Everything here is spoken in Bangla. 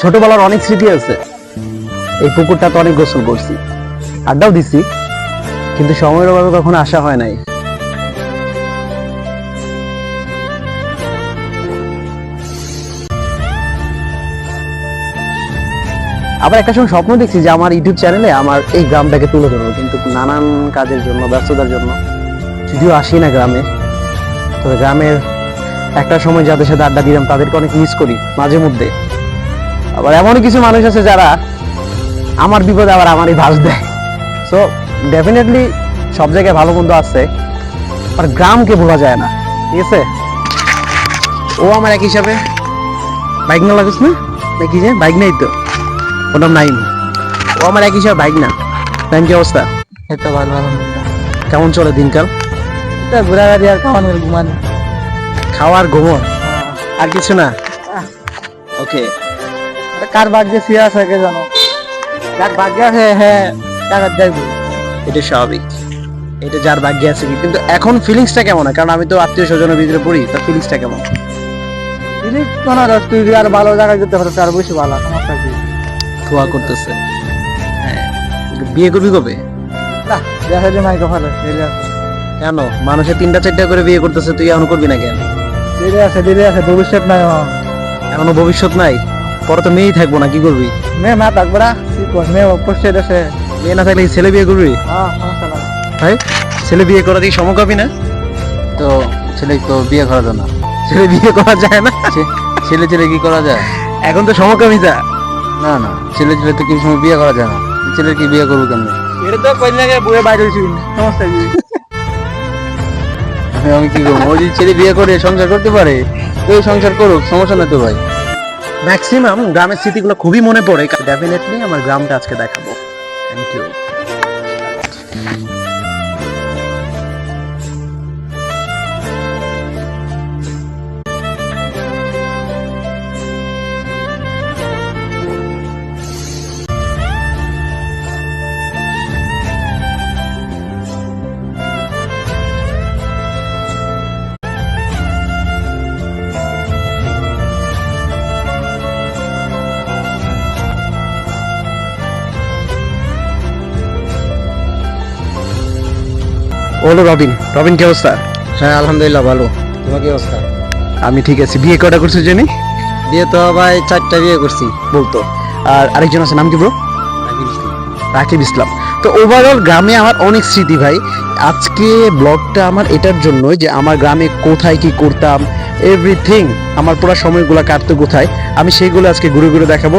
ছোটবেলার অনেক স্মৃতি আছে। এই পুকুরটাতে অনেক গোসল করছি। আড্ডাও দিছি, কিন্তু সময়ের অভাবে কখনো আসা হয় নাই। আবার একটা সময় স্বপ্ন দেখছি যে আমার ইউটিউব চ্যানেলে আমার এই গ্রামটাকে তুলে ধরবো, কিন্তু নানান কাজের জন্য, ব্যস্ততার জন্য। যদিও আসি না গ্রামে, তবে গ্রামের একটা সময় যাদের সাথে আড্ডা দিলাম, তাদেরকে অনেক মিস করি, মাঝে মধ্যে। আবার এমনও কিছু মানুষ আছে যারা আমার বিপদে আবার আমারই ভাস দেয়। সো ডেফিনেটলি সব জায়গায় ভালো মন্দ আছে আর গ্রামকে ভোলা যায় না। ঠিক আছে? ও আমার এক হিসাবে। বাইক না লাগুস না? নাকি যে বাইক নেই তো। ওর নাম নাইম। ও আমার এক হিসাবে বাইক না। নাইম কি অবস্থা? এই তো ভালো ভালো কেমন চলে দিনকাল? এটা ঘোরাঘুরি আর খাওয়ানো ঘুমানো। খাওয়ার ঘুমো আর কিছু না? ওকে কার ভাগ্যে সিয়া আছে কে জানো? যার ভাগ্যে আছে হ্যাঁ টাকা দেখব। এটা স্বাভাবিক। এটা যার ভাগ্যে আছে কিন্তু এখন ফিলিংসটা কেমন? কারণ আমি তো আত্মীয় স্বজনের ভিতরে পড়ি তার ফিলিংসটা কেমন? জিনিস কোনো তুই আর ভালো জায়গায় যেতে পারো তার বেশি ভালো সমস্যা কি? ধোয়া করতেছে। হ্যাঁ। বিয়ে করবি কবে? না দেখা যায় নাই ভালো দেরি কেন? মানুষের তিনটা চারটা করে বিয়ে করতেছে তুই এখনও করবি না কেন? দেরি আছে দেরি আছে ভবিষ্যৎ নাই এখনও ভবিষ্যৎ নাই? পরে তো মেয়েই থাকব না কি করবি? মেয়ে মা থাকবে না কি কর মেয়ে পোস্টেড আছে মেয়ে না থাকলে ছেলে বিয়ে করবি? হ্যাঁ সমস্যা নাই। ভাই ছেলে বিয়ে করা দিয়ে সমকাবি না? তো ছেলে তো বিয়ে করা যায় না। ছেলে বিয়ে করা যায় না? ছেলে ছেলে কি করা যায়? এখন তো সমকামিতা না না ছেলে ছেলে তো কিছু সময় বিয়ে করা যায় না। ছেলে কি বিয়ে করব কেমন? এটা তো কই লাগে বইয়ে বাইরে সমস্যা আমি কি করব? ছেলে বিয়ে করে সংসার করতে পারে ওই সংসার করুক সমস্যা না তো ভাই। ম্যাক্সিমাম গ্রামের স্মৃতিগুলো খুবই মনে পড়ে ডেফিনেটলি আমার গ্রামটা আজকে দেখাবো। থ্যাংক ইউ হলো রবিন। রবিন কি অবস্থা? হ্যাঁ আলহামদুলিল্লাহ ভালো। তোমার কি অবস্থা? আমি ঠিক আছি। বিয়ে কটা করছ জানি? বিয়ে তো ভাই চারটা বিয়ে করছি। বলতো। আর আরেকজন আছে নাম কি ব্রো রাকিব ইসলাম। তো ওভারঅল গ্রামে আমার অনেক স্মৃতি ভাই। আজকে ব্লগটা আমার এটার জন্য যে আমার গ্রামে কোথায় কি করতাম এভরিথিং আমার পুরো সময়গুলো কাটতো কোথায় আমি সেইগুলো আজকে ঘুরে ঘুরে দেখাবো।